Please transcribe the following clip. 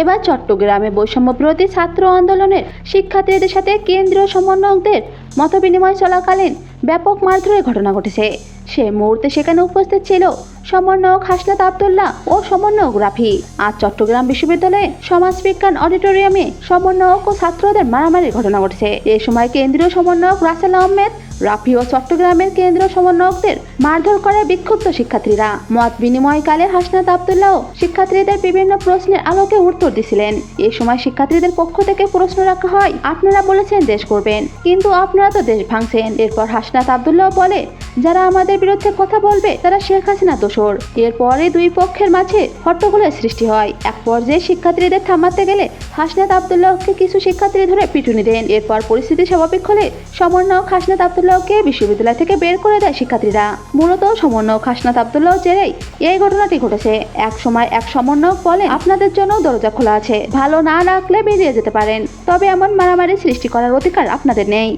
এবার চট্টগ্রামে বৈষম্য বিরোধী ছাত্র আন্দোলনের শিক্ষার্থীদের সাথে কেন্দ্রীয় সমন্বয়কদের মতবিনিময় চলাকালীন ব্যাপক মারধরের ঘটনা ঘটেছে। সে মুহূর্তে সেখানে উপস্থিত ছিল সমন্বয়ক হাসনাত আবদুল্লাহ ও সমন্বয়ক রাফি। আজ চট্টগ্রাম বিশ্ববিদ্যালয়ে সমাজবিজ্ঞান অডিটোরিয়ামে সমন্বয়ক ও ছাত্রদের মারামারির ঘটনা ঘটেছে। এ সময় কেন্দ্রীয় সমন্বয়ক রাসেল আহমেদ রাফি ও চট্টগ্রামের কেন্দ্রীয় সমন্বয়কদের মারধর করে বিক্ষুব্ধ শিক্ষার্থীরা। মত বিনিময়কালে হাসনাত আবদুল্লাহ শিক্ষার্থীদের বিভিন্ন প্রশ্নের আলোকে উত্তর দিছিলেন। এ সময় শিক্ষার্থীদের পক্ষ থেকে প্রশ্ন রাখা হয়, আপনারা বলেছেন দেশ করবেন, কিন্তু আপনারা তো দেশ ভাঙছেন। এরপর হাসনাত আবদুল্লাহ বলে, যারা আমাদের বিরুদ্ধে কথা বলবে, তারা শেখ হাসিনা দোষর। এরপরে দুই পক্ষের মাঝে হট্টগোলের সৃষ্টি হয়। এক পর্যায়ে শিক্ষার্থীদের থামাতে গেলে হাসনাত আবদুল্লাহকে কিছু শিক্ষার্থী ধরে পিটুনি দেন। এরপর পরিস্থিতি স্বাভাবিক হলে সমন্বয়ক হাসনাত আবদুল্লাহকে বিশ্ববিদ্যালয় থেকে বের করে দেয় শিক্ষার্থীরা। মূলত সমন্বয়ক হাসনাত আবদুল্লাহ জেরেই এই ঘটনাটি ঘটেছে। এক সময় এক সমন্বয়ক বলে আপনাদের জন্য দরজা খোলা আছে। ভালো না রাখলে বেরিয়ে যেতে পারেন। তবে এমন মারামারি সৃষ্টি করার অধিকার আপনাদের নেই।